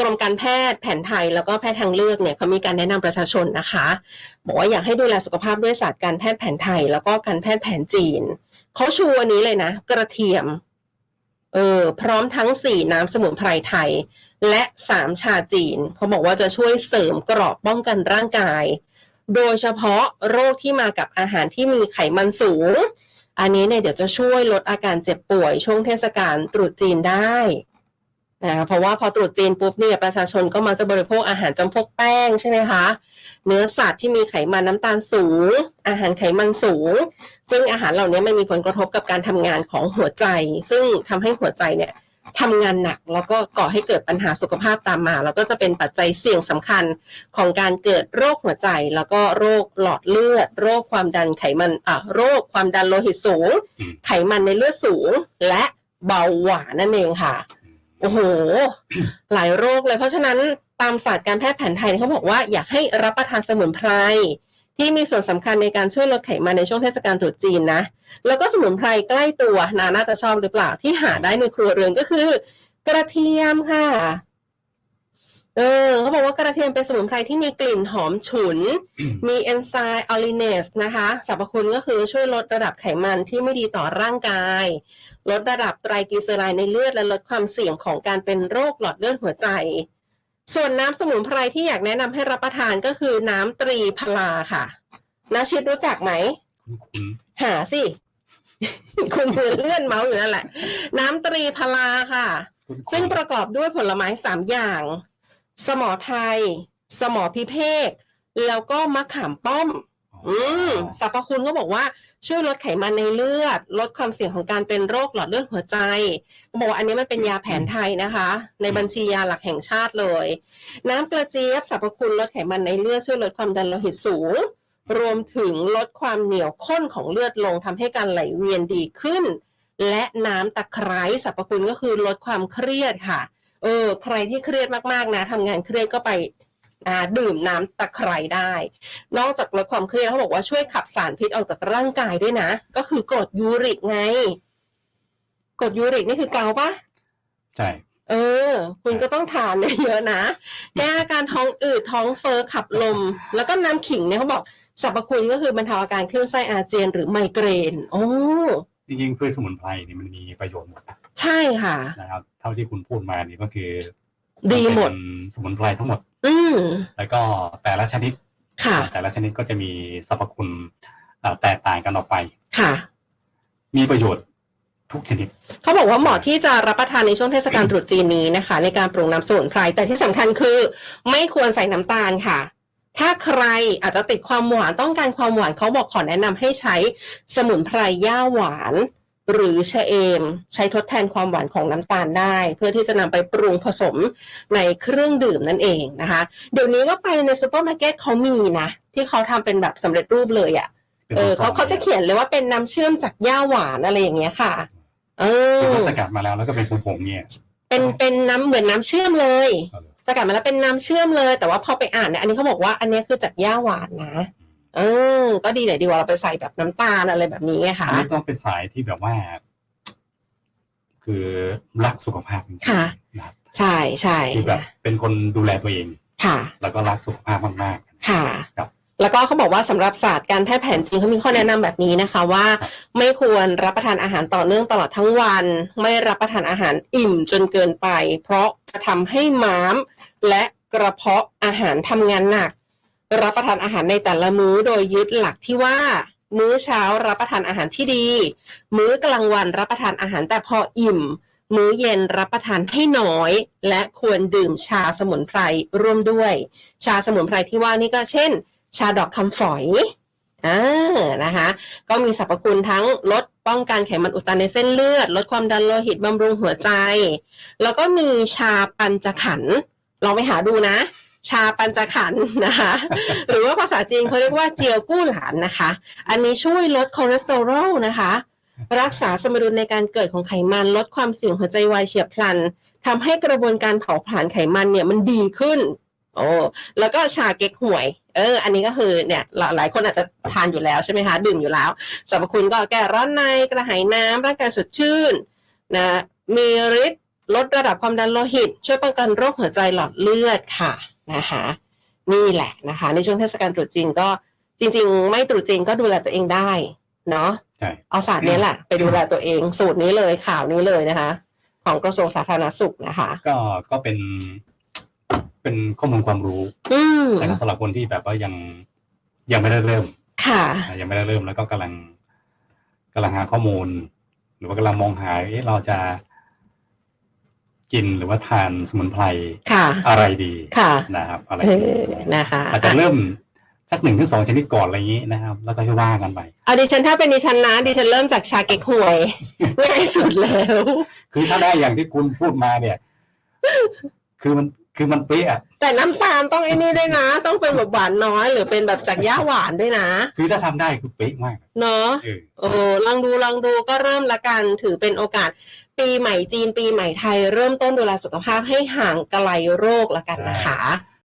กรมการแพทย์แผนไทยแล้วก็แพทย์ทางเลือกเนี่ยเขามีการแนะนำประชาชนนะคะ บอกว่าอยากให้ดูแลสุขภาพด้วยศาสตร์การแพทย์แผนไทย แล้วก็การแพทย์แผนจีนเขาชูอันนี้เลยนะ กระเทียมเออพร้อมทั้งสี่น้ำสมุนไพรไทย และสามชาจีนเขาบอกว่าจะช่วยเสริมเกราะป้องกันร่างกาย โดยเฉพาะโรคที่มากับอาหารที่มีไขมันสูง อันนี้เนี่ยเดี๋ยวจะช่วยลดอาการเจ็บป่วยช่วงเทศกาลตรุษจีนได้ นะเพราะว่าพอตรุษจีนปุ๊บเนี่ยประชาชนก็มักจะบริโภคอาหารจำพวกแป้งใช่ไหมคะ เนื้อสัตว์ที่มีไขมันน้ำตาลสูง อาหารไขมันสูง ซึ่งอาหารเหล่านี้มันมีผลกระทบกับการทำงานของหัวใจ ซึ่งทำให้หัวใจเนี่ยทำงานหนักแล้วก็ก่อให้เกิดปัญหาสุขภาพตามมา แล้วก็จะเป็นปัจจัยเสี่ยงสำคัญของการเกิดโรคหัวใจ แล้วก็โรคหลอดเลือด โรคความดันไขมันอะโรคความดันโลหิตสูงอืมไขมันในเลือดสูง และเบาหวานนั่นเองค่ะ โอ้โห หลายโรคเลย เพราะฉะนั้นตามศาสตร์การแพทย์แผนไทยเขาบอกว่าอยากให้รับประทานสมุนไพรที่มีส่วนสำคัญในการช่วยลดไขมันในช่วงเทศกาลตรุษจีนนะ แล้วก็สมุนไพรใกล้ตัวนาน่าจะชอบหรือเปล่าที่หาได้ในครัวเรือนก็คือ กระเทียมค่ะ เออเขาบอกว่ากระเทียมเป็นสมุนไพรที่มีกลิ่นหอมฉุน มีเอนไซม์ออลิเนสนะคะสรรพคุณก็คือช่วยลดระดับไขมันที่ไม่ดีต่อร่างกาย ลดระดับไตรกลีเซอไรด์ในเลือดและลดความเสี่ยงของการเป็นโรคหลอดเลือดหัวใจ ส่วนน้ำสมุนไพรที่อยากแนะนำให้รับประทานก็คือน้ำตรีพลาค่ะนาชิดรู้จักไหมคุ้นคุ้นหาสิ คุณมือเลื่อนเมาส์อยู่นั่นแหละ น้ำตรีพลาค่ะคุ้นๆซึ่งประกอบด้วยผลไม้สามอย่าง สมอไทย สมอพิเภก แล้วก็มะขามป้อม อืมสรรพคุณก็บอกว่าช่วยลดไขมันในเลือด ลดความเสี่ยงของการเป็นโรคหลอดเลือดหัวใจเขาบอกว่าอันนี้มันเป็นยาแผนไทยนะคะ ในบัญชียาหลักแห่งชาติเลย น้ำกระเจี๊ยบสรรพคุณลดไขมันในเลือดช่วยลดความดันโลหิตสูง รวมถึงลดความเหนียวข้นของเลือดลงทำให้การไหลเวียนดีขึ้น และน้ำตะไคร้สรรพคุณก็คือลดความเครียดค่ะ เออ ใครที่เครียดมากๆนะทำงานเครียดก็ไปอ่าดื่มน้ำตะไคร้ได้ นอกจากลดความเครียดเขาบอกว่าช่วยขับสารพิษออกจากร่างกายด้วยนะ ก็คือกรดยูริกไงกรดยูริกนี่คือเกาปะใช่เออ คุณก็ต้องทานเยอะๆนะ แก้อาการท้องอืดท้องเฟ้อขับลม แล้วก็น้ำขิงเนี่ยเขาบอกสรรพคุณก็คือบรรเทาอาการคลื่นไส้อาเจียนหรือไมเกรน โอ้ จริงๆพืชสมุนไพรนี่มันมีประโยชน์หมดใช่ค่ะ นะครับ เท่าที่คุณพูดมานี่ก็คือดีหมดนเป็นสมุนไพรทั้งหมด อืมแล้วก็แต่ละชนิดค่ะ แต่ละชนิดก็จะมีสรรพคุณอ่าแตกต่างกันออกไปค่ะ มีประโยชน์ทุกชนิดเขาบอกว่าเหมาะที่จะรับประทานในช่วงเทศกาลตรุษจีนนี้นะคะ ในการปรุงน้ำสมุนไพรแต่ที่สำคัญคือ ไม่ควรใส่น้ำตาลค่ะ ถ้าใครอาจจะติดความหวานต้องการความหวานเขาบอกขอแนะนำให้ใช้สมุนไพรย่าหวาน หรือชะเอม ใช้ทดแทนความหวานของน้ำตาลได้ เพื่อที่จะนำไปปรุงผสมในเครื่องดื่มนั่นเองนะคะ เดี๋ยวนี้ก็ไปในซูเปอร์มาร์เก็ตเขามีนะ ที่เขาทำเป็นแบบสำเร็จรูปเลยอะ่ะเป็นเออซอเขางๆเขาจะเขียนเลยว่าเป็นน้ำเชื่อมจากย่าหวานอะไรอย่างเงี้ยค่ะ เออคือเขาสกัดมาแล้วแล้วก็เป็นผงๆเนี่ยเป็นเป็นน้ำเหมือนน้ำเชื่อมเลยเอาเลย สกัดมาแล้วเป็นน้ำเชื่อมเลย แต่ว่าพอไปอ่านเนี่ยอันนี้เขาบอกว่าอันเนี้ยคือจากย่าหวานนะเออ ก็ดีเลยดีกว่าเราไปใส่แบบน้ำตาลอะไรแบบนี้ไงอัค่ะนนี้ต้องเป็นสายที่แบบว่า คือรักสุขภาพจริงๆค่ะนะครับใช่ใช่คือแบบเป็นคนดูแลตัวเอง ค่ะ แล้วก็รักสุขภาพมากค่ะครับ แล้วก็เขาบอกว่าสำหรับศาสตร์การแพทย์แผนจีนเขามีข้อแนะนำแบบนี้นะคะว่า ไม่ควรรับประทานอาหารต่อเนื่องตลอดทั้งวัน ไม่รับประทานอาหารอิ่มจนเกินไป เพราะจะทำให้ม้าม และกระเพาะอาหารทำงานหนัก รับประทานอาหารในแต่ละมื้อโดยยึดหลักที่ว่า มื้อเช้ารับประทานอาหารที่ดี มื้อกลางวันรับประทานอาหารแต่พออิ่ม มื้อเย็นรับประทานให้น้อย และควรดื่มชาสมุนไพรร่วมด้วย ชาสมุนไพรที่ว่านี่ก็เช่น ชาดอกคำฝอยอ่านะคะ ก็มีสรรพคุณทั้งลดป้องกันไขมันอุดตันในเส้นเลือด ลดความดันโลหิตบำรุงหัวใจ แล้วก็มีชาปัญจขัน ลองไปหาดูนะ ชาปัญจขันนะคะ หรือว่าภาษาจีนเขาเรียกว่าเจียวกู้หลานนะคะ อันนี้ช่วยลดคอเลสเตอรอลนะคะ รักษาสมดุลในการเกิดของไขมัน ลดความเสี่ยงหัวใจวายเฉียบพลันทำให้กระบวนการเผาผลาญไขมันเนี่ยมันดีขึ้น โอ้แล้วก็ชาเก๊กหวย เออ อันนี้ก็คือเนี่ยหลายหลายคนอาจจะทานอยู่แล้วใช่ไหมคะ ดื่มอยู่แล้วสรรพคุณก็แก้ร้อนในกระหายน้ำร่างกายสดชื่นนะมีฤทธิ์ลดระดับความดันโลหิต ช่วยป้องกันโรคหัวใจหลอดเลือดค่ะนะคะนี่แหละนะคะ ในช่วงเทศกาลตรุษจีนก็จริง ๆ ไม่ตรุษจีนก็ดูแลตัวเองได้ เนาะใช่เอาศาสตร์นี้แหละไปดูแลตัวเองสูตรนี้เลยข่าวนี้เลยนะคะ ของกระทรวงสาธารณสุขนะคะ ก็ก็เป็น เป็นข้อมูลความรู้อืมนะครับสำหรับคนที่แบบว่ายังยังไม่ได้เริ่มค่ะอะยังไม่ได้เริ่มแล้วก็กำลังกำลังหาข้อมูล หรือว่ากำลังมองหาเอ๊ะเราจะกินหรือว่าทานสมุนไพรค่ะ อะไรดีค่ะ นะครับอะไรเอดีอนะคะอาจจะเริ่มสักหนึ่งถึงสองชนิดก่อนอะไรอย่างนี้นะครับ แล้วก็ค่อยว่ากันไป เอาดิฉันถ้าเป็นดิฉันนะดิฉันเริ่มจากชาเก๊กฮวย ง่ายสุดแล้ว คือถ้าได้อย่างที่คุณพูดมาเนี่ย คือมัน คือมันเป๊ะอะแต่น้ำตาลต้องไอ้นี่ด้วยนะ ต้องเป็นแบบหวานน้อย หรือเป็นแบบจากย่าหวานด้วยนะ คือถ้าทำได้คือเป๊ะมากเนาะเออโอ้ลองดูลองดูก็เริ่มละกันถือเป็นโอกาส ปีใหม่จีนปีใหม่ไทย เริ่มต้นดูแลสุขภาพให้ห่างไกลโรคละกันนะคะ